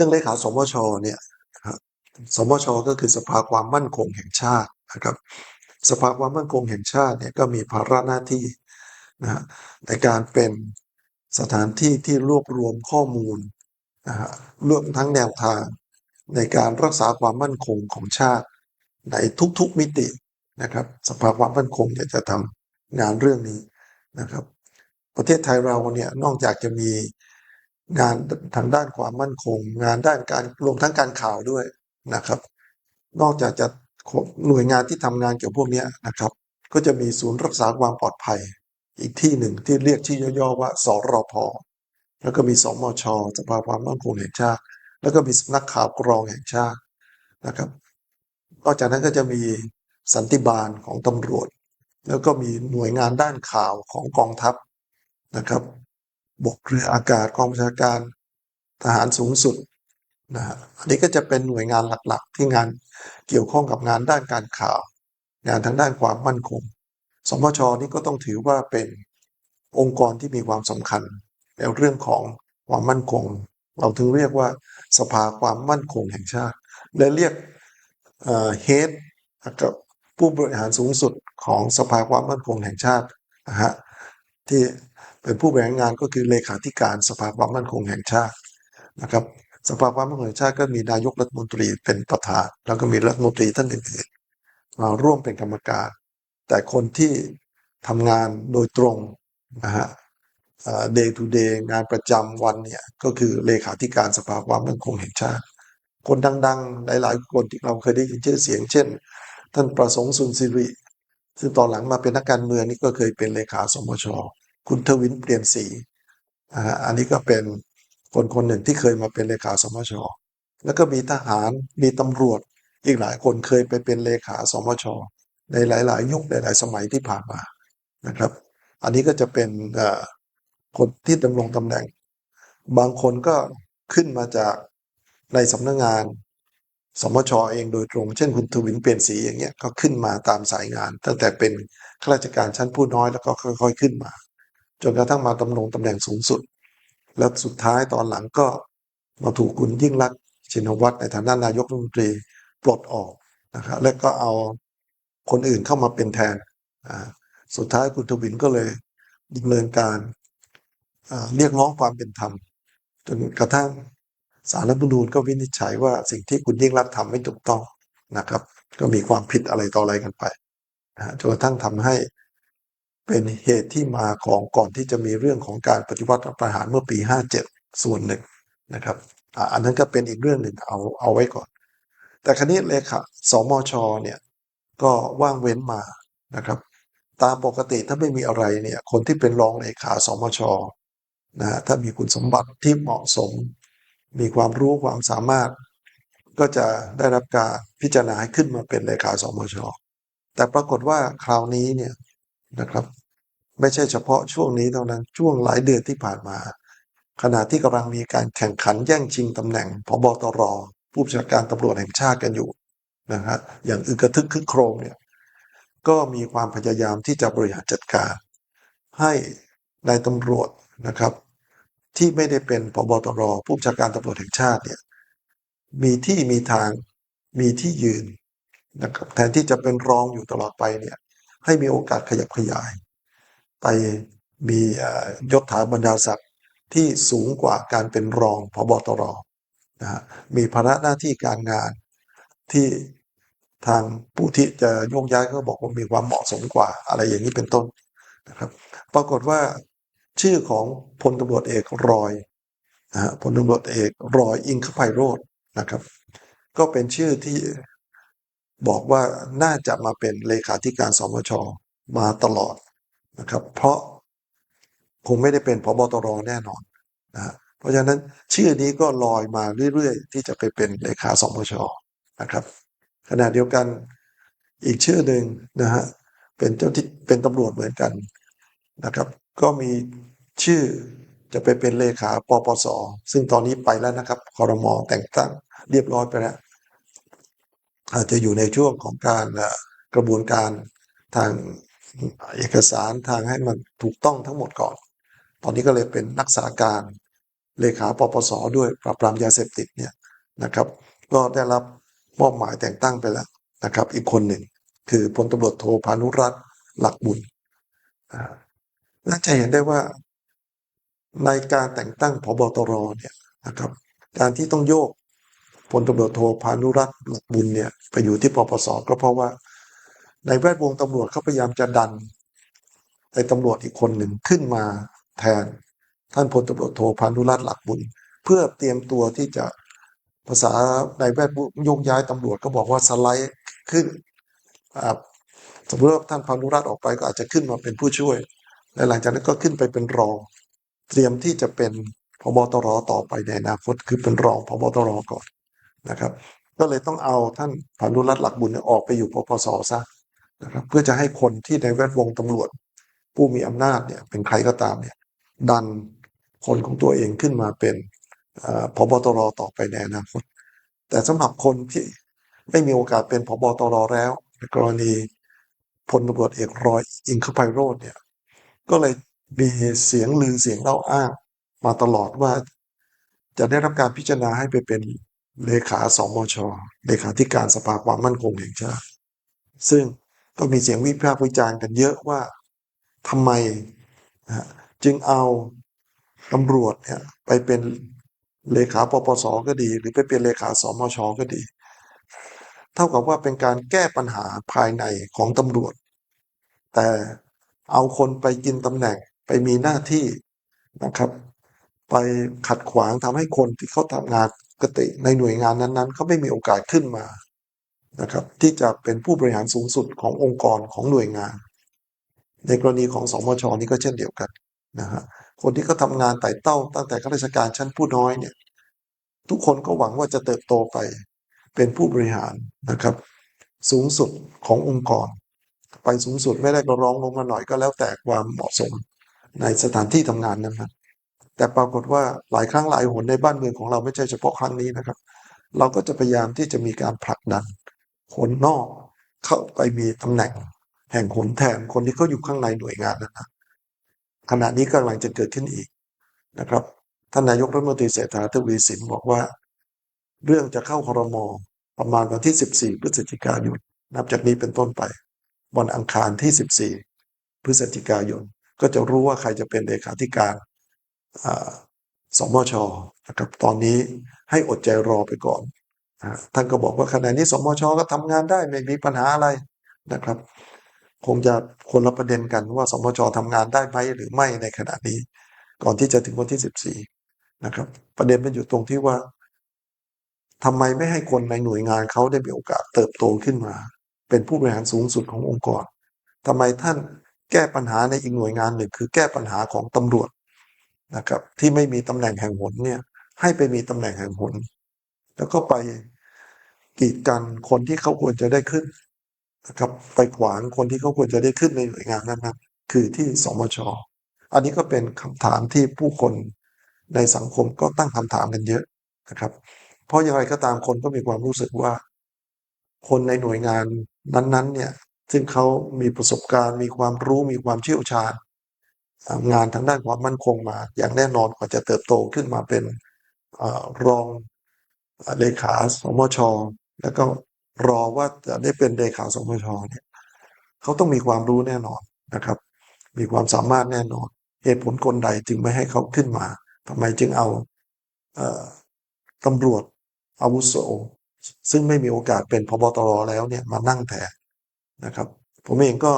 รื่องเลขาสมชเนี่ยนะครับสมชก็คือสภาความมั่นคงแห่งชาตินะครับ สภาความมั่นคงแห่งชาติเนี่ยก็มีภาระหน้าที่นะฮะในการเป็นสถานที่ที่รวบรวมข้อมูลนะฮะรวมทั้งแนวทางในการรักษาความมั่นคงของชาติในทุกๆมิตินะครับ สภาความมั่นคงเนี่ยจะทำงานเรื่องนี้นะครับ ประเทศไทยเราเนี่ยนอกจากจะมี งานทางด้านความมั่นคง งานด้านการรวมทั้งการข่าวด้วยนะครับ นอกจากจะหน่วยงานที่ทำงานเกี่ยวกับพวกนี้นะครับ ก็จะมีศูนย์รักษาความปลอดภัย อีกที่หนึ่งที่เรียกชื่อย่อๆว่าสรพแล้วก็มีสมชสภาความมั่นคงแห่งชาติ แล้วก็มีสำนักข่าวกรองแห่งชาตินะครับนอกจากนั้นก็จะมีสันติบาลของตำรวจ แล้วก็มีหน่วยงานด้านข่าวของกองทัพนะครับ บกเรืออากาศกองบัญชาการทหารสูงสุดนะฮะอันนี้ก็จะเป็นหน่วยงานหลักๆ ที่งานเกี่ยวข้องกับงานด้านการข่าว งานทางด้านความมั่นคง สมชนี่ก็ต้องถือว่าเป็นองค์กรที่มีความสำคัญในเรื่องของความมั่นคง เราถึงเรียกว่าสภาความมั่นคงแห่งชาติ และเรียกเฮดกับผู้บริหารสูงสุดของสภาความมั่นคงแห่งชาตินะฮะที่ เป็นผู้บริหารงานก็คือเลขาธิการสภาความมั่นคงแห่งชาตินะครับ สภาความมั่นคงแห่งชาติก็มีนายกรัฐมนตรีเป็นประธาน แล้วก็มีรัฐมนตรีท่านอื่นๆมาร่วมเป็นกรรมการ แต่คนที่ทำงานโดยตรงนะฮะ day to day งานประจำวันเนี่ยก็คือเลขาธิการสภาความมั่นคงแห่งชาติ คนดังๆ หลายๆ คนที่เราเคยได้ยินชื่อเสียง เช่น ท่านประสงค์สุนทริซึ่งตอนหลังมาเป็นนักการเมืองนี่ก็เคยเป็นเลขาสมช คุณทวินเปลี่ยนสีอันนี้ก็เป็นคนคนหนึ่งที่เคยมาเป็นเลขาสมช แล้วก็มีทหารมีตำรวจอีกหลายคนเคยไปเป็นเลขาสมช ในหลาย ๆ ยุคหลาย ๆ สมัยที่ผ่านมานะครับ อันนี้ก็จะเป็นคนที่ดำรงตำแหน่ง บางคนก็ขึ้นมาจากในสำนักงงาน สมชเองโดยตรง เช่นคุณทวินเปลี่ยนสีอย่างเงี้ยก็ขึ้นมาตามสายงาน ตั้งแต่เป็นข้าราชการชั้นผู้น้อยแล้วก็ค่อย ๆ ขึ้นมา จนกระทั่งมาดำรงตำแหน่งสูงสุด แล้วสุดท้ายตอนหลังก็มาถูกคุณยิ่งรักชินวัตรในฐานะนายกรัฐมนตรีปลดออกนะครับและก็เอาคนอื่นเข้ามาเป็นแทนสุดท้ายคุณทวินก็เลยดำเนินการเรียกร้องความเป็นธรรม จนกระทั่งสารรัฐมนูญก็วินิจฉัยว่าสิ่งที่คุณยิ่งรักทำไม่ถูกต้องนะครับ ก็มีความผิดอะไรต่ออะไรกันไปจนกระทั่งทำให้ เป็นเหตุที่มาของก่อนที่จะมีเรื่องของการปฏิวัติประหารเมื่อปี 57 ส่วนหนึ่งนะครับอันนั้นก็เป็นอีกเรื่องหนึ่งเอาเอาไว้ก่อน แต่ครั้นี้เลยค่ะสมชเนี่ยก็ว่างเว้นมานะครับ ตามปกติถ้าไม่มีอะไรเนี่ยคนที่เป็นรองเลขาสมชนะถ้ามีคุณสมบัติที่เหมาะสม มีความรู้ความสามารถ ก็จะได้รับการพิจารณาให้ขึ้นมาเป็นเลขาสมชแต่ปรากฏว่าคราวนี้เนี่ยนะครับ ไม่ใช่เฉพาะช่วงนี้เท่านั้นช่วงหลายเดือนที่ผ่านมา ขณะที่กำลังมีการแข่งขันแย่งชิงตำแหน่งพบตรผู้บัญชาการตำรวจแห่งชาติกันอยู่นะฮะอย่างอึกระทึกคึกโครมเนี่ยก็มีความพยายามที่จะบริหารจัดการ ให้ในตำรวจนะครับ ที่ไม่ได้เป็นพบตรผู้บัญชาการตำรวจแห่งชาติเนี่ยมีที่มีทางมีที่ยืนนะครับแทนที่จะเป็นรองอยู่ตลอดไปเนี่ยให้มีโอกาสขยับขยาย ไปมียศถาบรรดาศักดิ์ที่สูงกว่าการเป็นรองพบตรนะฮะมีภาระหน้าที่การงานที่ทางผู้ที่จะโยกย้ายก็บอกว่ามีความเหมาะสมกว่าอะไรอย่างนี้เป็นต้นนะครับ ปรากฏว่าชื่อของพลตำรวจเอกรอยนะฮะพลตำรวจเอกรอยอิงคภัยโรจน์นะครับ ก็เป็นชื่อที่บอกว่าน่าจะมาเป็นเลขาธิการสมชมาตลอด นะครับ เพราะคงไม่ได้เป็นพบตรแน่นอนนะเพราะฉะนั้นชื่อนี้ก็ลอยมาเรื่อยๆ ที่จะไปเป็นเลขาสมชนะครับ ขณะเดียวกันอีกชื่อหนึ่งนะฮะเป็นเจ้าที่เป็นตำรวจเหมือนกันนะครับ ก็มีชื่อจะไปเป็นเลขาปปส ซึ่งตอนนี้ไปแล้วนะครับคอรมอแต่งตั้งเรียบร้อยไปแล้วอาจจะอยู่ในช่วงของการกระบวนการทาง เอกสารทางให้มันถูกต้องทั้งหมดก่อน ตอนนี้ก็เลยเป็นนักษาการเลขาปปสด้วยปราบปรามยาเสพติดเนี่ยนะครับ ก็ได้รับมอบหมายแต่งตั้งไปแล้วนะครับ อีกคนหนึ่งคือพลตำรวจโทพานุรัตน์หลักบุญน่าจะเห็นได้ว่าในการแต่งตั้งพบตรเนี่ยนะครับ การที่ต้องโยกพลตำรวจโทพานุรัตน์หลักบุญเนี่ยไปอยู่ที่ปปสก็เพราะว่า ในแวดวงตำรวจเขาพยายามจะดันไอ้ตำรวจอีกคนหนึ่งขึ้นมาแทนท่านพลตำรวจโทพานุรัตน์หลักบุญ เพื่อเตรียมตัวที่จะภาษาในแวดวงยกย้ายตำรวจก็บอกว่าสไลด์ขึ้นสมมติว่าท่านพานุรัตน์ออกไปก็อาจจะขึ้นมาเป็นผู้ช่วยและหลังจากนั้นก็ขึ้นไปเป็นรอง เตรียมที่จะเป็นพบตรต่อไปในอนาคตคือเป็นรองพบตรก่อนนะครับ ก็เลยต้องเอาท่านพานุรัตน์หลักบุญออกไปอยู่ปปสซะ นะครับเพื่อจะให้คนที่ในแวดวงตำรวจ ผู้มีอำนาจเนี่ยเป็นใครก็ตามเนี่ยดันคนของตัวเองขึ้นมาเป็นพบตรต่อไปในอนาคต แต่สำหรับคนที่ไม่มีโอกาสเป็นพบตรแล้วในกรณีพลตำรวจเอกรอยอิงคไพโรธเนี่ยก็เลยมีเสียงลือเสียงเล่าอ้างมาตลอดว่าจะได้รับการพิจารณาให้ไปเป็นเลขาสมชเลขาธิการสภาความมั่นคงแห่งชาติซึ่ง ก็มีเสียงวิพากษ์วิจารณ์กันเยอะว่าทำไมนะจึงเอาตำรวจเนี่ยไปเป็นเลขาปปสก็ดี หรือไปเป็นเลขาสมชก็ดี เท่ากับว่าเป็นการแก้ปัญหาภายในของตำรวจ แต่เอาคนไปกินตำแหน่งไปมีหน้าที่นะครับ ไปขัดขวางทำให้คนที่เขาทำงานปกติในหน่วยงานนั้นๆเขาไม่มีโอกาสขึ้นมา นะครับที่จะเป็นผู้บริหารสูงสุดขององค์กรของหน่วยงาน ในกรณีของสมชนี่ก็เช่นเดียวกันนะฮะคนที่เขาทำงานไต่เต้า ตั้งแต่ข้าราชการชั้นผู้น้อยเนี่ยทุกคนก็หวังว่าจะเติบโตไปเป็นผู้บริหารนะครับ สูงสุดขององค์กร ไปสูงสุดไม่ได้ก็ร้องลงมาหน่อยก็แล้วแต่ความเหมาะสมในสถานที่ทำงานนั้นนะแต่ปรากฏว่าหลายครั้งหลายหนในบ้านเมืองของเราไม่ใช่เฉพาะครั้งนี้นะครับ เราก็จะพยายามที่จะมีการผลักดัน คนนอกเข้าไปมีตำแหน่ง แห่งหนแทนคนที่เขาอยู่ข้างในหน่วยงานนั้นนะขณะนี้กำลังจะเกิดขึ้นอีกนะครับท่านนายกรัฐมนตรีเศรษฐาทวีสินบอกว่า เรื่องจะเข้าครมประมาณวันที่ 14 พฤศจิกายนนับจากนี้เป็นต้นไปวันอังคารที่ 14 พฤศจิกายน ก็จะรู้ว่าใครจะเป็นเลขาธิการสมชนะครับ ตอนนี้ให้อดใจรอไปก่อน ท่านก็บอกว่าขณะนี้สมชก็ทำงานได้ไม่มีปัญหาอะไรนะครับ คงจะคนละประเด็นกันว่า สมชทำงานได้ไหมหรือไม่ในขณะนี้ ก่อนที่จะถึงวันที่14นะครับ ประเด็นมันอยู่ตรงที่ว่าทำไมไม่ให้คนในหน่วยงานเขาได้มีโอกาสเติบโตขึ้นมา เป็นผู้บริหารสูงสุดขององค์กรทำไมท่านแก้ปัญหาในอีกหน่วยงานหนึ่งคือแก้ปัญหาของตำรวจนะครับ ที่ไม่มีตำแหน่งแห่งหนเนี่ย ให้ไปมีตำแหน่งแห่งหน แล้วก็ไปกีดกันคนที่เขาควรจะได้ขึ้นนะครับไปขวางคนที่เขาควรจะได้ขึ้นในหน่วยงานนั้นนะคือที่สมชอันนี้ก็เป็นคำถามที่ผู้คนในสังคมก็ตั้งคำถามกันเยอะนะครับ เพราะอย่างไรก็ตามคนก็มีความรู้สึกว่า คนในหน่วยงานนั้นๆเนี่ยซึ่งเขามีประสบการณ์ มีความรู้มีความเชี่ยวชาญงานทางด้านความมั่นคงมา อย่างแน่นอนกว่าจะเติบโตขึ้นมาเป็นอรอง เลขาสมช แล้วก็รอว่าจะได้เป็นเลขาสมชเนี่ยเขาต้องมีความรู้แน่นอนนะครับ มีความสามารถแน่นอน เหตุผลคนใดจึงไม่ให้เขาขึ้นมาทำไมจึงเอาเออตำรวจอาวุโสซึ่งไม่มีโอกาสเป็นพบตรแล้วเนี่ยมานั่งแทนนะครับ ผมเองก็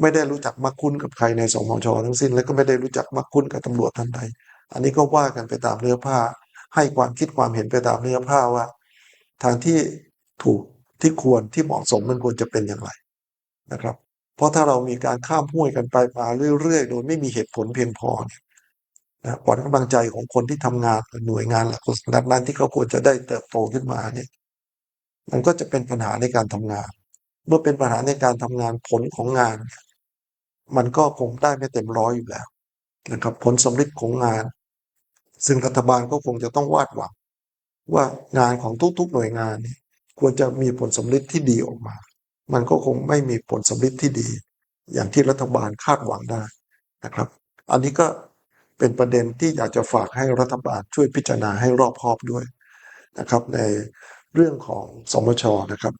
ไม่ได้รู้จักมักคุ้นกับใครในสมชทั้งสิ้น และก็ไม่ได้รู้จักมักคุ้นกับตำรวจท่านใด อันนี้ก็ว่ากันไปตามเนื้อผ้า ให้ความคิดความเห็นไปตามเนื้อผ้าว่า ทางที่ถูกที่ควรที่เหมาะสมมันควรจะเป็นอย่างไรนะครับ เพราะถ้าเรามีการข้ามห้วยกันไปมาเรื่อยๆ โดยไม่มีเหตุผลเพียงพอเนี่ยนะขวัญกำลังใจของคนที่ทำงานหน่วยงานหลักนั้นที่เขาควรจะได้เติบโตขึ้นมาเนี่ยมันก็จะเป็นปัญหาในการทำงาน เมื่อเป็นปัญหาในการทำงานผลของงาน มันก็คงได้ไม่เต็มร้อยอยู่แล้วนะครับ ผลสำเร็จของงาน ซึ่งรัฐบาลก็คงจะต้องวาดหวังว่างานของทุกๆหน่วยงานเนี่ยควรจะมีผลสำเร็จที่ดีออกมา มันก็คงไม่มีผลสำเร็จที่ดี อย่างที่รัฐบาลคาดหวังได้นะครับ อันนี้ก็เป็นประเด็นที่อยากจะฝากให้รัฐบาลช่วยพิจารณาให้รอบคอบด้วยนะครับ ในเรื่องของสมชนะครับ